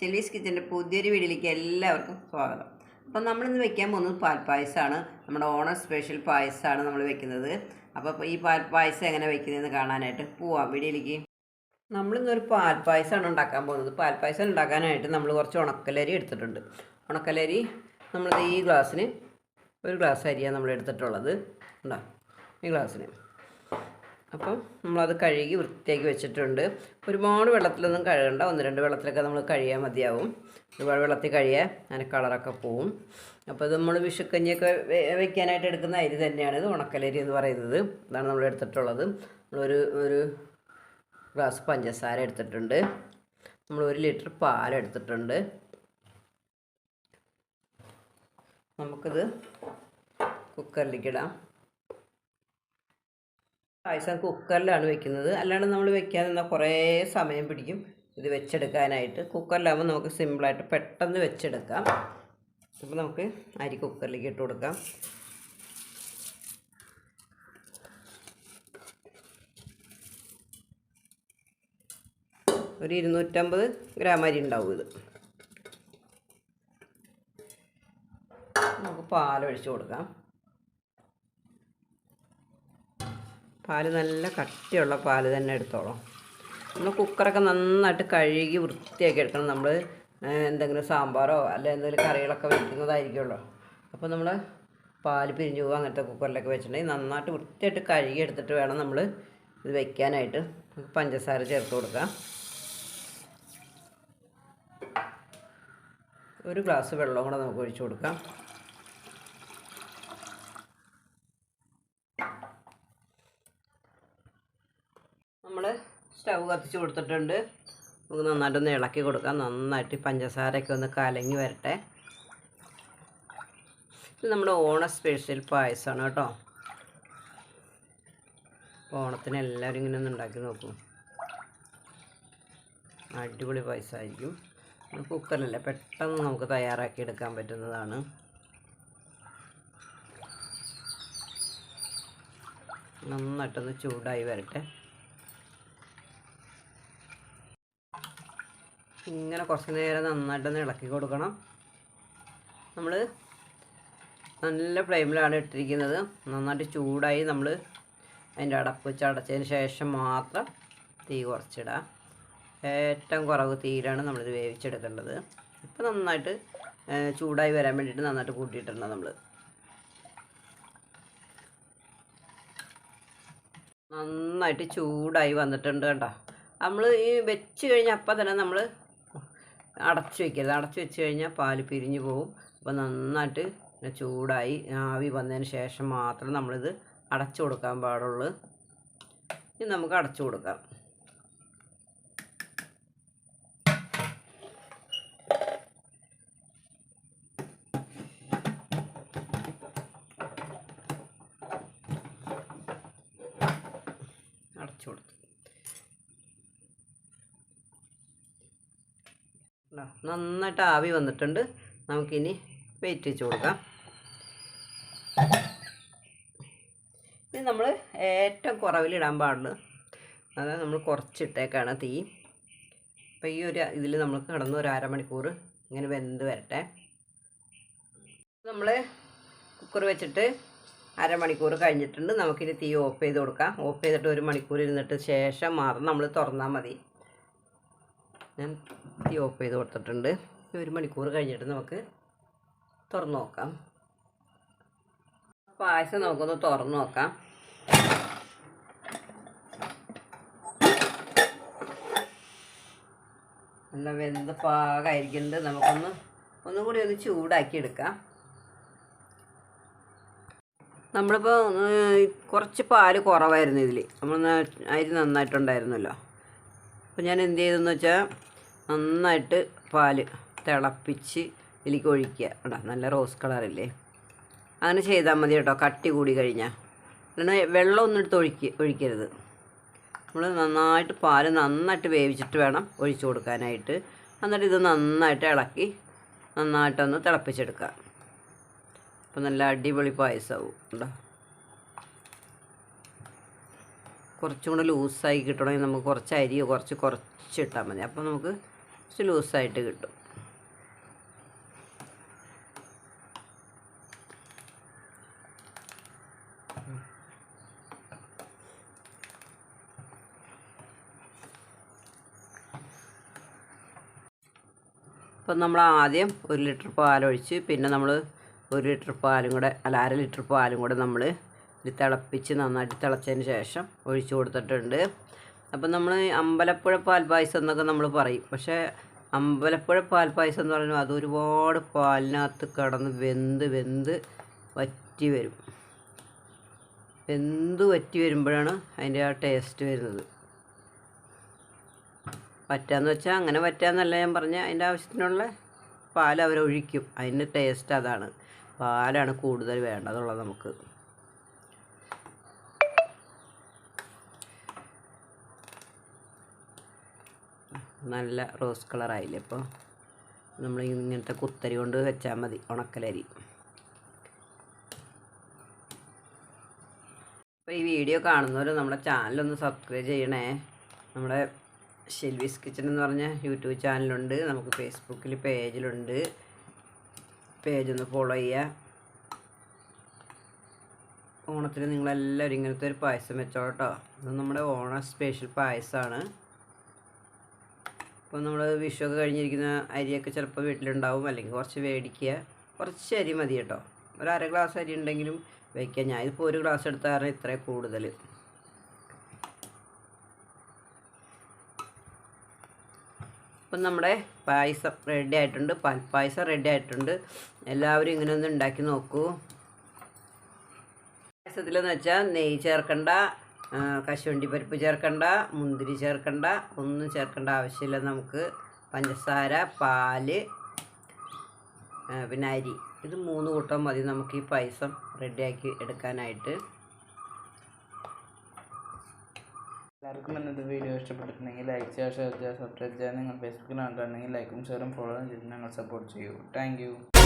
ഷെൽവീസ് കിച്ചന്റെ പുതിയൊരു വീഡിയോയിലേക്ക് എല്ലാവർക്കും സ്വാഗതം. അപ്പം നമ്മളിന്ന് വെക്കാൻ പോകുന്നത് പാൽപ്പായസമാണ് നമ്മുടെ ഓണർ സ്പെഷ്യൽ പായസമാണ് നമ്മൾ വെക്കുന്നത്. അപ്പോൾ ഈ പാൽപ്പായസം എങ്ങനെ വെക്കുന്നതെന്ന് കാണാനായിട്ട് പോവാം വീഡിയോയിലേക്ക് നമ്മളിന്നൊരു പാൽപ്പായസമാണ് ഉണ്ടാക്കാൻ പോകുന്നത്. പാൽപ്പായസം ഉണ്ടാക്കാനായിട്ട് നമ്മൾ കുറച്ച് ഉണക്കലരി എടുത്തിട്ടുണ്ട്. ഉണക്കലരി നമ്മൾ ഈ ഗ്ലാസ്സിന് ഒരു ഗ്ലാസ് അരിയാണ് നമ്മൾ എടുത്തിട്ടുള്ളത്. ഉണ്ടോ ഈ ഗ്ലാസ്സിന്. അപ്പം നമ്മളത് കഴുകി വൃത്തിയാക്കി വെച്ചിട്ടുണ്ട്. ഒരുപാട് വെള്ളത്തിലൊന്നും കഴുകണ്ട. ഒന്ന് രണ്ട് വെള്ളത്തിലൊക്കെ നമ്മൾ കഴിയാൻ മതിയാവും. ഒരുപാട് വെള്ളത്തിൽ കഴിയാൻ അതിന് കളറൊക്കെ പോവും. അപ്പോൾ ഇത് നമ്മൾ വിഷുക്കഞ്ഞിയൊക്കെ വെക്കാനായിട്ട് എടുക്കുന്ന അരി തന്നെയാണ്. ഇത് ഉണക്കലരി എന്ന് പറയുന്നത്. ഇതാണ് നമ്മൾ എടുത്തിട്ടുള്ളത്. നമ്മളൊരു ഒരു ഗ്ലാസ് പഞ്ചസാര എടുത്തിട്ടുണ്ട്. നമ്മൾ ഒരു ലിറ്റർ പാൽ എടുത്തിട്ടുണ്ട്. നമുക്കിത് കുക്കറിലേക്ക് ഇടാം. പായസം കുക്കറിലാണ് വെക്കുന്നത്. അല്ലാണ്ട് നമ്മൾ വെക്കാൻ നിന്നാൽ കുറേ സമയം പിടിക്കും. ഇത് വെച്ചെടുക്കാനായിട്ട്. കുക്കറിലാകുമ്പോൾ നമുക്ക് സിമ്പിളായിട്ട് പെട്ടെന്ന് വെച്ചെടുക്കാം. അപ്പോൾ നമുക്ക് അരി കുക്കറിലേക്ക് ഇട്ട് കൊടുക്കാം. ഒരു ഇരുന്നൂറ്റമ്പത് ഗ്രാം അരി ഉണ്ടാവും ഇത്. നമുക്ക് പാലൊഴിച്ച് കൊടുക്കാം. പാൽ നല്ല കട്ടിയുള്ള പാൽ തന്നെ എടുത്തോളാം. നമ്മൾ കുക്കറൊക്കെ നന്നായിട്ട് കഴുകി വൃത്തിയാക്കി എടുക്കണം. നമ്മൾ എന്തെങ്കിലും സാമ്പാറോ അല്ല എന്തെങ്കിലും കറികളൊക്കെ വയ്ക്കുന്നതായിരിക്കുമല്ലോ അപ്പോൾ നമ്മൾ പാൽ പിരിഞ്ഞു പോകുക അങ്ങനത്തെ കുക്കറിലൊക്കെ വെച്ചിട്ടുണ്ടെങ്കിൽ നന്നായിട്ട് വൃത്തിയായിട്ട് കഴുകി എടുത്തിട്ട് വേണം നമ്മൾ ഇത് വെക്കാനായിട്ട്. പഞ്ചസാര ചേർത്ത് കൊടുക്കാം. ഒരു ഗ്ലാസ് വെള്ളം കൂടെ നമുക്ക് ഒഴിച്ചു കൊടുക്കാം നമ്മൾ സ്റ്റവ് കത്തിച്ച് കൊടുത്തിട്ടുണ്ട്. നമുക്ക് നന്നായിട്ടൊന്ന് ഇളക്കി കൊടുക്കാം. നന്നായിട്ട് പഞ്ചസാരയൊക്കെ ഒന്ന് കലങ്ങി വരട്ടെ. ഇത് നമ്മുടെ ഓണ സ്പെഷ്യൽ പായസമാണ് കേട്ടോ. ഓണത്തിന് എല്ലാവരും ഇങ്ങനെ ഒന്ന് ഉണ്ടാക്കി നോക്കും. അടിപൊളി പായസമായിരിക്കും. ആയിരിക്കും കുക്കറിലല്ല? പെട്ടെന്ന് നമുക്ക് തയ്യാറാക്കി എടുക്കാൻ പറ്റുന്നതാണ്. നന്നായിട്ടൊന്ന് ചൂടായി വരട്ടെ. ഇങ്ങനെ കുറച്ച് നേരം നന്നായിട്ടൊന്ന് ഇളക്കി കൊടുക്കണം. നമ്മൾ നല്ല ഫ്ലെയിമിലാണ് ഇട്ടിരിക്കുന്നത്. നന്നായിട്ട് ചൂടായി നമ്മൾ അതിന്റെ അടപ്പ് വെച്ച് അടച്ചതിന് ശേഷം മാത്രം തീ കുറച്ചിടാം. ഏറ്റവും കുറവ് തീയിലാണ് നമ്മളിത് വേവിച്ചെടുക്കേണ്ടത്. ഇപ്പം നന്നായിട്ട് ചൂടായി വരാൻ വേണ്ടിയിട്ട് നന്നായിട്ട് കൂട്ടിയിട്ടുണ്ട് നമ്മൾ നന്നായിട്ട് ചൂടായി വന്നിട്ടുണ്ട് കേട്ടോ നമ്മൾ ഈ വെച്ച് കഴിഞ്ഞാൽ അപ്പം തന്നെ നമ്മൾ അടച്ചു വെക്കരുത്. അടച്ചു വെച്ച് കഴിഞ്ഞാൽ പാൽ പിരിഞ്ഞു പോകും. അപ്പോൾ നന്നായിട്ട് ചൂടായി ആവി വന്നതിന് ശേഷം മാത്രം നമ്മളിത് അടച്ചു കൊടുക്കാൻ പാടുള്ളൂ. ഇനി നമുക്ക് അടച്ചു കൊടുക്കാം. അടച്ചു കൊടുത്തു. നന്നായിട്ട് ആവി വന്നിട്ടുണ്ട്. നമുക്കിനി വെയിറ്റ് വെച്ച് കൊടുക്കാം. ഇനി നമ്മൾ ഏറ്റവും കുറവിലിടാൻ പാടുള്ളൂ അതായത് നമ്മൾ കുറച്ചിട്ടേക്കാണ് തീ. അപ്പോൾ ഈ ഒരു ഇതിൽ നമ്മൾ കിടന്ന് ഒരു അരമണിക്കൂർ ഇങ്ങനെ വെന്ത് വരട്ടെ. നമ്മൾ കുക്കർ വെച്ചിട്ട് അരമണിക്കൂർ കഴിഞ്ഞിട്ടുണ്ട്. നമുക്കിനി തീ ഓഫ് ചെയ്ത് കൊടുക്കാം. ഓഫ് ചെയ്തിട്ട് ഒരു മണിക്കൂർ ഇരുന്നിട്ട് ശേഷം മാത്രം നമ്മൾ തുറന്നാൽ മതി. ഞാൻ തീ ഓഫ് ചെയ്ത് കൊടുത്തിട്ടുണ്ട്. ഒരു മണിക്കൂർ കഴിഞ്ഞിട്ട് നമുക്ക് തുറന്നു നോക്കാം. പായസം നമുക്കൊന്ന് തുറന്നു നോക്കാം. നല്ല വെന്ത് പാകമായിരിക്കുന്നുണ്ട് നമുക്കൊന്ന് ഒന്നും കൂടി ഒന്ന് ചൂടാക്കി എടുക്കാം. നമ്മളിപ്പോൾ കുറച്ച് പാൽ കുറവായിരുന്നു ഇതിൽ നമ്മൾ അരി നന്നായിട്ടുണ്ടായിരുന്നല്ലോ. അപ്പോൾ ഞാൻ എന്ത് ചെയ്തെന്ന് വെച്ചാൽ നന്നായിട്ട് പാൽ തിളപ്പിച്ച് ഇതിലേക്ക് ഒഴിക്കുക. കേട്ടോ നല്ല റോസ് കളറില്ലേ? അങ്ങനെ ചെയ്താൽ മതി കേട്ടോ. കട്ടി കൂടി കഴിഞ്ഞാൽ വെള്ളം ഒന്നും എടുത്ത് ഒഴിക്ക ഒഴിക്കരുത്. നമ്മൾ നന്നായിട്ട് പാൽ നന്നായിട്ട് വേവിച്ചിട്ട് വേണം ഒഴിച്ചു കൊടുക്കാനായിട്ട്. എന്നിട്ട് ഇത് നന്നായിട്ട് ഇളക്കി നന്നായിട്ടൊന്ന് തിളപ്പിച്ചെടുക്കുക. അപ്പോൾ നല്ല അടിപൊളി പായസമാവും കേട്ടോ കുറച്ചും കൂടെ ലൂസായി കിട്ടണമെങ്കിൽ നമുക്ക് കുറച്ച് അരിയോ കുറച്ച് കുറച്ചിട്ടാൽ മതി. അപ്പോൾ നമുക്ക് കുറച്ച് ലൂസായിട്ട് കിട്ടും. അപ്പം നമ്മൾ ആദ്യം ഒരു ലിറ്റർ പാലൊഴിച്ച് പിന്നെ നമ്മൾ ഒരു ലിറ്റർ പാലും കൂടെ അല്ല അര ലിറ്റർ പാലും കൂടെ നമ്മൾ തിളപ്പിച്ച് നന്നായിട്ട് തിളച്ചതിന് ശേഷം ഒഴിച്ച് കൊടുത്തിട്ടുണ്ട്. അപ്പം നമ്മൾ അമ്പലപ്പുഴ പാൽപ്പായസം എന്നൊക്കെ നമ്മൾ പറയും. പക്ഷേ അമ്പലപ്പുഴ പാൽപ്പായസം എന്ന് പറയുമ്പോൾ അത് ഒരുപാട് പാലിനകത്ത് കടന്ന് വെന്ത് വെന്ത് വറ്റി വരും. വെന്ത് വറ്റി വരുമ്പോഴാണ് അതിന്റെ ആ ടേസ്റ്റ് വരുന്നത്. പറ്റാന്ന് വെച്ചാൽ അങ്ങനെ പറ്റാന്നല്ല ഞാൻ പറഞ്ഞ അതിന്റെ ആവശ്യത്തിനുള്ള പാൽ അവരൊഴിക്കും. അതിന്റെ ടേസ്റ്റ് അതാണ്. പാലാണ് കൂടുതൽ വേണ്ടതുള്ളത് നമുക്ക്. നല്ല റോസ് കളറായില്ലേ ഇപ്പോൾ നമ്മൾ ഇങ്ങനത്തെ കുത്തരി കൊണ്ട് വെച്ചാൽ മതി ഉണക്കലരി. അപ്പോൾ ഈ വീഡിയോ കാണുന്നവർ നമ്മുടെ ചാനലൊന്ന് സബ്സ്ക്രൈബ് ചെയ്യണേ. നമ്മുടെ ഷെൽവിസ് കിച്ചൺ എന്ന് പറഞ്ഞ യൂട്യൂബ് ചാനലുണ്ട് നമുക്ക് ഫേസ്ബുക്കിൽ പേജിലുണ്ട്. പേജ് ഒന്ന് ഫോളോ ചെയ്യുക ഓണത്തിന് നിങ്ങളെല്ലാവരും ഇങ്ങനത്തെ ഒരു പായസം വെച്ചോട്ടോ. ഇത് നമ്മുടെ ഓണ സ്പെഷ്യൽ പായസമാണ് ഇപ്പോൾ നമ്മൾ വിഷുവൊക്കെ കഴിഞ്ഞിരിക്കുന്ന അരിയൊക്കെ ചിലപ്പോൾ വീട്ടിലുണ്ടാവും. അല്ലെങ്കിൽ കുറച്ച് മേടിക്കുക കുറച്ച് അരി മതി കേട്ടോ. ഒരു അര ഗ്ലാസ് അരി ഉണ്ടെങ്കിലും വയ്ക്കാം ഞാൻ ഇതിപ്പോൾ ഒരു ഗ്ലാസ് എടുത്ത കാരണം ഇത്ര കൂടുതൽ ഇപ്പം നമ്മുടെ പായസം റെഡി ആയിട്ടുണ്ട്. പാൽപ്പായസം റെഡി ആയിട്ടുണ്ട്. എല്ലാവരും ഇങ്ങനെ ഒന്ന് ഉണ്ടാക്കി നോക്കൂ. പായസത്തിലെന്ന് വെച്ചാൽ നെയ്യ് ചേർക്കണ്ട കശുവണ്ടി പരിപ്പ് ചേർക്കണ്ട മുന്തിരി ചേർക്കണ്ട ഒന്നും ചേർക്കേണ്ട ആവശ്യമില്ല നമുക്ക്. പഞ്ചസാര പാൽ പിന്നെ അരി. ഇത് മൂന്ന് കൂട്ടം മതി നമുക്ക് ഈ പായസം റെഡിയാക്കി എടുക്കാനായിട്ട്. എല്ലാവർക്കും ഇന്നത്തെ വീഡിയോ ഇഷ്ടപ്പെട്ടിട്ടുണ്ടെങ്കിൽ ലൈക്ക് ചെയ്യുക ഷെയർ ചെയ്യുക സബ്സ്ക്രൈബ് ചെയ്യുക. നിങ്ങൾ ഫേസ്ബുക്കിൽ കണ്ടിട്ടുണ്ടെങ്കിൽ ലൈക്കും ഷെയറും ഫോളോ ചെയ്ത് ഞങ്ങൾ സപ്പോർട്ട് ചെയ്യൂ. താങ്ക്